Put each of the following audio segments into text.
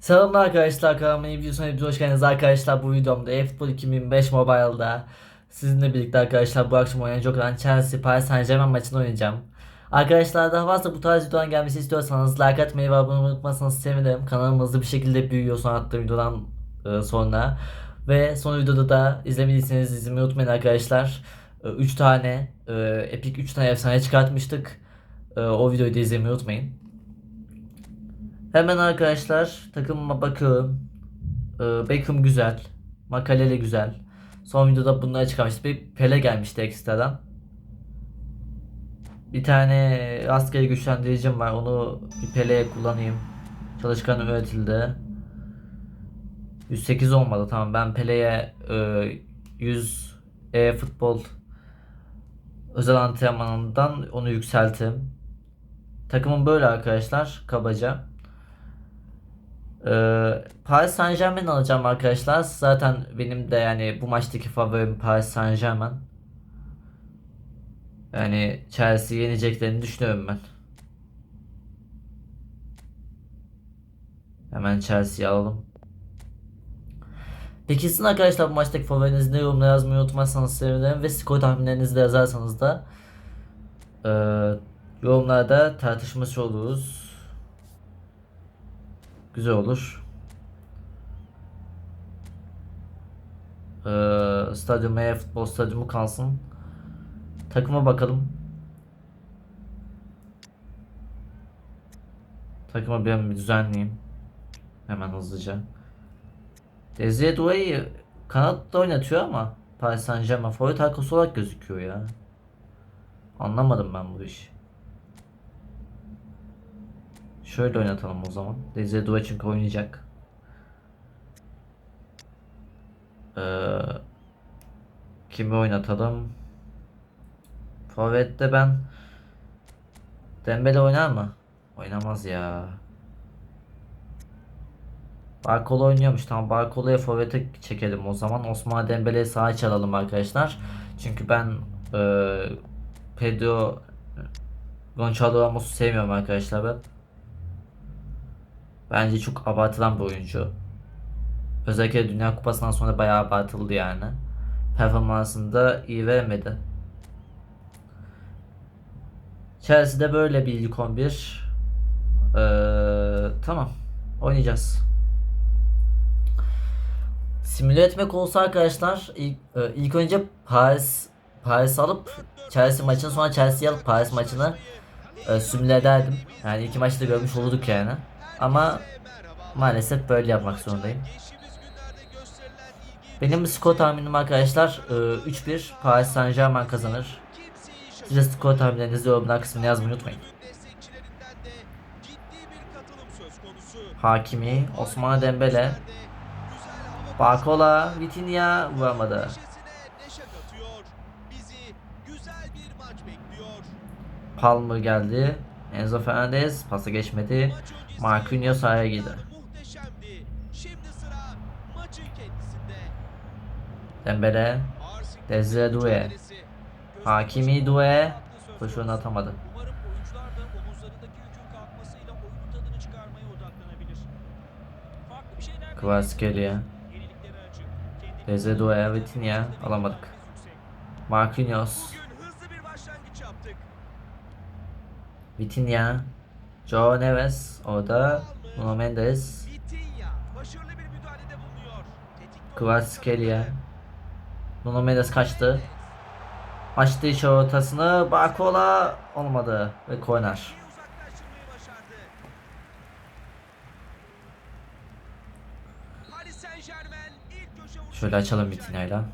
Selamlar arkadaşlar kanalıma yeni videosuna hepiniz hoş geldiniz arkadaşlar bu videomda eFootball 2005 Mobile'da sizinle birlikte arkadaşlar bu akşam oynayacak olan Chelsea Paris Saint Germain maçını oynayacağım. Arkadaşlar daha fazla bu tarz videoların gelmesi istiyorsanız like atmayı ve abone olmayı unutmazsanız sevinirim. Kanalım hızlı bir şekilde büyüyor son attığım videodan e, sonra. Ve son videoda da izlemediyseniz izlemeyi unutmayın arkadaşlar. 3 tane e, Epic 3 tane efsane çıkartmıştık. E, o videoyu da izlemeyi unutmayın. Hemen arkadaşlar takımıma bakıyorum. Ee, Beckham güzel. Makalele güzel. Son videoda bunları çıkarmıştı. Bir Pele gelmişti ekstradan. Bir tane rastgele güçlendiricim var. Onu bir Pele'ye kullanayım. Çalışkan üretildi. 108 olmadı tamam. Ben Pele'ye e, 100 e futbol özel antrenmanından onu yükselttim. Takımım böyle arkadaşlar kabaca. Ee, Paris Saint Germain alacağım arkadaşlar. Zaten benim de yani bu maçtaki favorim Paris Saint Germain. Yani Chelsea yeneceklerini düşünüyorum ben. Hemen Chelsea'yi alalım. Peki sizin arkadaşlar bu maçtaki favoriniz ne yorumlara yazmayı unutmazsanız sevinirim ve skor tahminlerinizi de yazarsanız da e, yorumlarda tartışmış oluruz. Güzel olur. Ee, stadyum eğer futbol stadyumu kalsın. Takıma bakalım. Takıma ben bir düzenleyeyim. Hemen hızlıca. Desire Douay'ı kanatta oynatıyor ama Paris Saint Germain forvet arkası olarak gözüküyor ya. Anlamadım ben bu işi. Şöyle oynatalım o zaman. Desire Douay çünkü oynayacak. Ee, kimi oynatalım? Forvet'te ben Dembele oynar mı? Oynamaz ya. Barkola oynuyormuş. Tamam Barkola'ya forvete çekelim o zaman. Osman Dembele'yi sağa çalalım arkadaşlar. Çünkü ben e, Pedro Gonçalo Ramos'u sevmiyorum arkadaşlar ben. Bence çok abartılan bir oyuncu. Özellikle Dünya Kupası'ndan sonra bayağı abartıldı yani. Performansını da iyi veremedi. Chelsea'de böyle bir ilk 11. Ee, tamam. Oynayacağız. Simüle etmek olsa arkadaşlar ilk, e, ilk önce Paris Paris alıp Chelsea maçını sonra Chelsea'yi alıp Paris maçını e, simüle ederdim. Yani iki maçta görmüş olurduk yani. Ama maalesef böyle yapmak zorundayım. Benim skor tahminim arkadaşlar e, 3-1 Paris Saint Germain kazanır. Siz de skor tahminlerinizi yorumlar kısmına yazmayı unutmayın. Hakimi, Osman Dembele, Barcola, Vitinha vuramadı. Palmer geldi. Enzo Fernandez pası geçmedi. Marquinhos sahaya girdi. Dembele, Desire Doué, Hakimi Doué koşuğunu atamadı. Umarım oyuncular da omuzlarındaki yükün kalkmasıyla oyunun tadını çıkarmaya odaklanabilir. Farklı bir şeyler Kvaratskhelia, Yenilikleri açık. Kendi Desire Doué, Vitinha alamadık. Marquinhos. Vitinha, Joao Neves orada, Nuno Mendes, Kvaratskhelia, Nuno Mendes kaçtı. Açtı iç ortasını, Barcola olmadı ve korner. Şöyle açalım. Takımı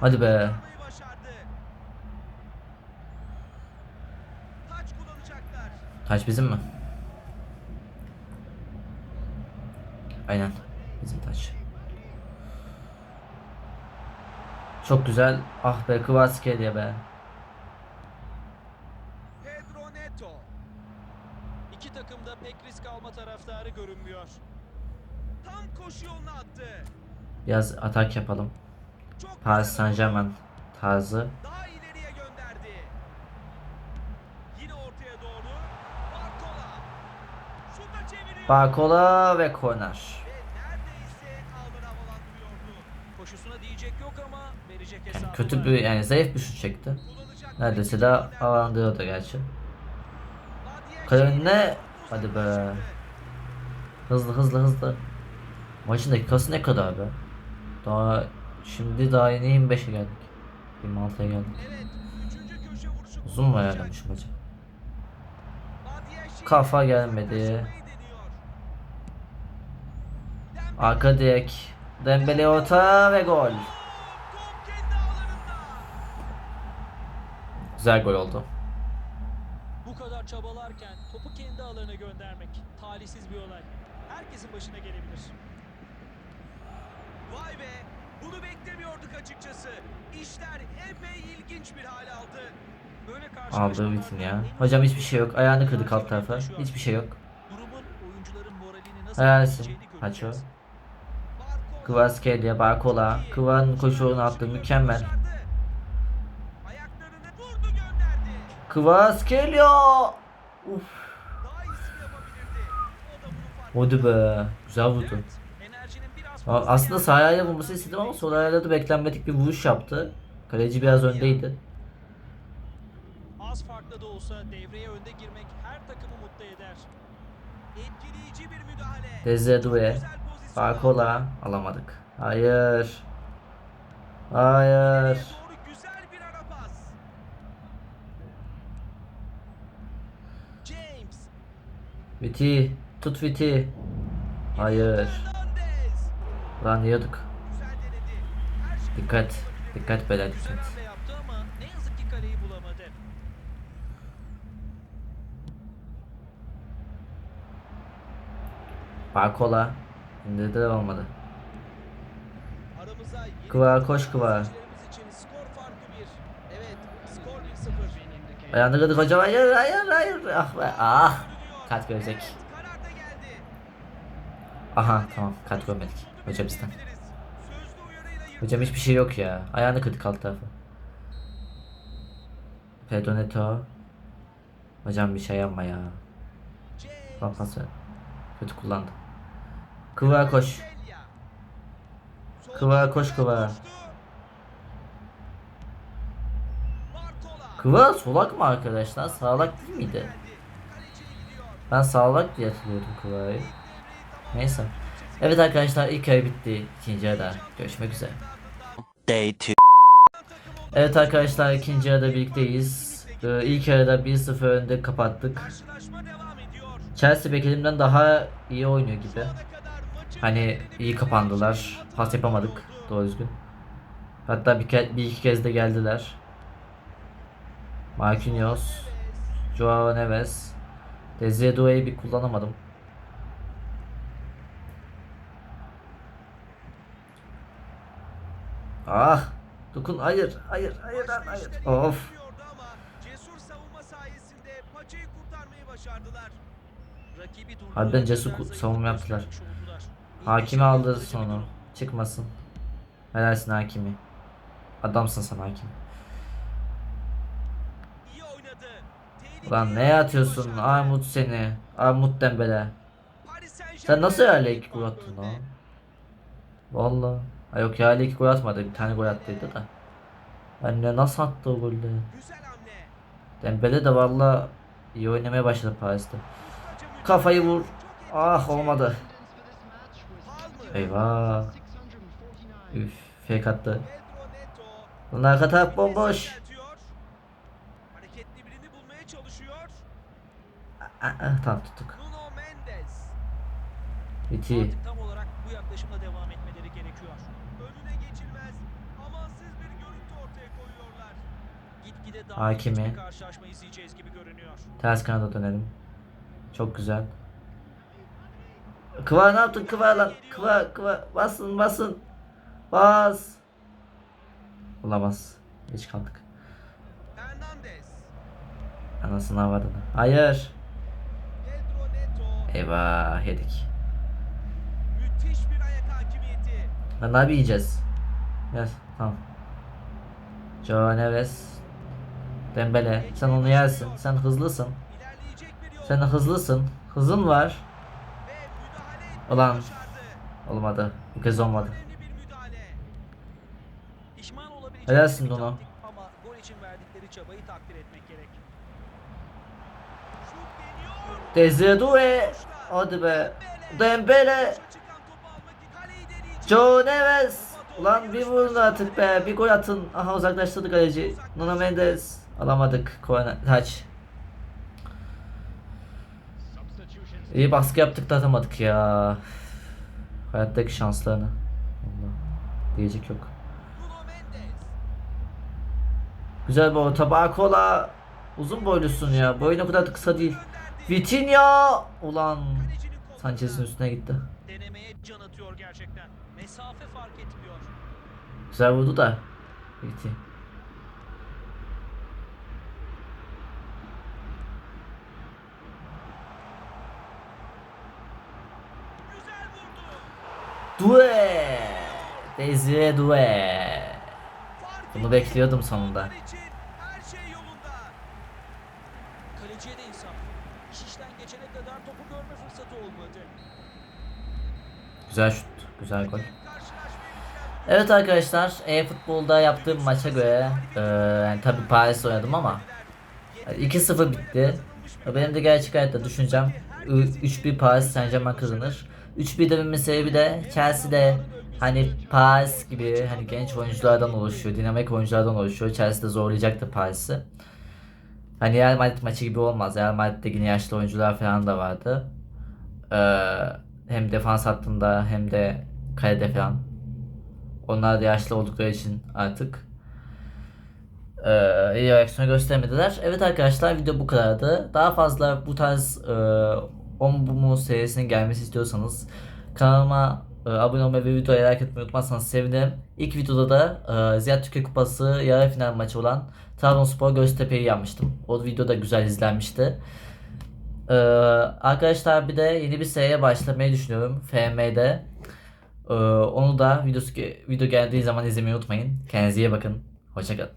Hadi be. Taç bizim mi? Aynen. Bizim taç. Çok güzel. Ah be Kvaratskhelia be. Pedro Neto. İki takım da pek risk alma taraftarı görünmüyor. Tam koşu yoluna attı. Biraz atak yapalım. Paris. Saint Germain tarzı. Daha ileriye gönderdi. Yine ortaya doğru. Barcola. Şut Hücuma çeviriyor. Barcola ve korner. Ve neredeyse alnını havalandırıyordu. Koşusuna diyecek yok ama verecek hesabı Yani kötü bir yani zayıf bir şut çekti. Neredeyse de korner. havalandırıyordu gerçi. Badiye Kale Şehir'in önüne. bu Hadi be. Hızlı hızlı hızlı. Maçın dakikası ne kadar be? Daha şimdi daha yeni 25'e geldik. 26'ya geldik. Uzun mu kullanacak. ayarlamış maçı? Badiye Şehir Kafa gelmedi. Arka direk. Dembele orta ve gol. Güzel gol oldu. Bu kadar çabalarken topu kendi alanına göndermek talihsiz bir olay. Herkesin başına gelebilir. Vay be, bunu beklemiyorduk açıkçası. İşler epey ilginç bir hal aldı. Böyle Aldı karşılaşmalarda bitin ya. Hocam hiçbir şey yok. Ayağını kırdık alt tarafa. Hiçbir şey yok. Durumun oyuncuların moralini nasıl Helalsin. etkileyeceğini Kvaratskhelia, Barcola. Kıvan koşuğunu attı. Mükemmel. Kvaratskhelia. Uf. Hadi be. Güzel vurdu. Aslında sağ ayağıyla vurması istedim ama sol ayağıyla da beklenmedik bir vuruş yaptı. Kaleci biraz öndeydi. Az farklı da olsa devreye önde girmek her takımı mutlu eder. Etkileyici bir müdahale. Desire Pozisyon Barcola alamadık. Hayır. Hayır. Doğru güzel bir ara pas. James. Viti. Tut Viti. Hayır. Lan yiyorduk. Dikkat. Dikkat Güzel dikkat. hamle İndirdi de olmadı. Kıva, koş Kıva. izleyicilerimiz için skor farkı bir. Evet, skor 1-0. Ayağını kırdık hocam. Hayır hayır hayır. Ah be. Ah. Kart görecek. Aha tamam kart görmedik. Hocam bizden. Hocam hiçbir şey yok ya. Ayağını kırdık alt tarafı. Pedro Neto. Hocam bir şey yapma ya. Bak pası. Kötü kullandı. Kıva koş. Celia. Soldan Kıva, koş Kıva. koştu. Barcola. Kıva solak mı arkadaşlar? Sağlak değil miydi? Ben sağlak diye hatırlıyordum Kıva'yı. Devreyi Neyse. Evet arkadaşlar ilk ay bitti. İkinci yarıda görüşmek üzere. Day two. Evet arkadaşlar ikinci yarıda birlikteyiz. Ee, ilk yarıda 1-0 önde kapattık. Chelsea beklediğimden daha iyi oynuyor gibi. Hani iyi kapandılar. Pas yapamadık doğru düzgün. Hatta bir, ke- bir iki kez de geldiler. Marquinhos, Joao Neves, Desire Doué'yi bir kullanamadım. Ah! Dokun hayır hayır hayır hayır. Of. Harbiden cesur savunma yaptılar. Hakimi aldı sonu. Çıkmasın. Helalsin hakimi. Adamsın sen hakim. Ulan ne yapmayı atıyorsun. Armut seni. Armut Dembele. Sen nasıl öyle iki gol attın lan? Valla. Ha yok ya iki gol atmadı. Bir tane gol attıydı da. Anne nasıl attı o golü? Dembele de valla iyi oynamaya başladı Paris'te. Kafayı vur. Ah olmadı. Eyvah. Üf fake attı. Lan arka taraf bomboş. Hareketli birini bulmaya çalışıyor. Ah, ah, tamam tuttuk. Nuno Mendes. Artık tam olarak bu yaklaşımla devam etmeleri gerekiyor. Önüne geçilmez. Amansız bir görüntü ortaya koyuyorlar. Gitgide daha Hakimi. karşılaşma izleyeceğiz gibi görünüyor. Ters kanada dönelim. Çok güzel. Kıva ne yaptın Kıva lan? Kıva Kıva basın basın. Bas. Olamaz. Geç kaldık. Anasını avradını. Hayır. Eyvah yedik. Müthiş bir ayak hakimiyeti. Lan abi yiyeceğiz. Gel tamam. Joao Neves. Dembele. Sen onu yersin. Sen hızlısın. Sen hızlısın. Hızın var. Ulan olmadı. Bu kez olmadı. Helalsin Dono. Doué. Hadi be. Dembele. Joe Neves. Ulan bir vurun artık be. Bir gol atın. Aha uzaklaştırdı kaleci. Nuno Mendes. Alamadık. Taç. İyi baskı yaptık da atamadık ya. Hayattaki şanslarını. Allah. Diyecek yok. Güzel bir orta. Barcola. Uzun boylusun ya. Boyun o kadar da kısa değil. Vitinha. Ulan. Sanchez'in üstüne gitti. Denemeye can atıyor gerçekten. Mesafe fark etmiyor. Güzel vurdu da. Gitti. Due. Desire Due. Bunu bekliyordum sonunda. Şey yolunda. Kaleciye de insaf. İş işten geçene kadar topu görme fırsatı olmadı. Güzel şut. Güzel gol. Evet arkadaşlar, e-futbolda yaptığım maça göre e, yani tabi Paris oynadım ama e, 2-0 bitti. Benim de gerçek hayatta düşüncem e, 3-1 Paris Saint Germain kazanır. 3-1 dememin sebebi de Chelsea'de hani Paris gibi hani genç oyunculardan oluşuyor, dinamik oyunculardan oluşuyor. Chelsea de zorlayacaktı Paris'i. Hani Real Madrid maçı gibi olmaz. Real Madrid'de yine yaşlı oyuncular falan da vardı. Ee, hem defans hattında hem de kalede falan. Onlar da yaşlı oldukları için artık ee, iyi reaksiyon göstermediler. Evet arkadaşlar video bu kadardı. Daha fazla bu tarz e, 10 bumu serisinin gelmesi istiyorsanız kanalıma e, abone olmayı ve videoya like etmeyi unutmazsanız sevinirim. İlk videoda da e, Ziyad Türkiye Kupası yarı final maçı olan Trabzonspor Göztepe'yi yapmıştım. O video da güzel izlenmişti. Ee, arkadaşlar bir de yeni bir seriye başlamayı düşünüyorum. FM'de. Ee, onu da videosu video geldiği zaman izlemeyi unutmayın. Kendinize iyi bakın. Hoşçakalın.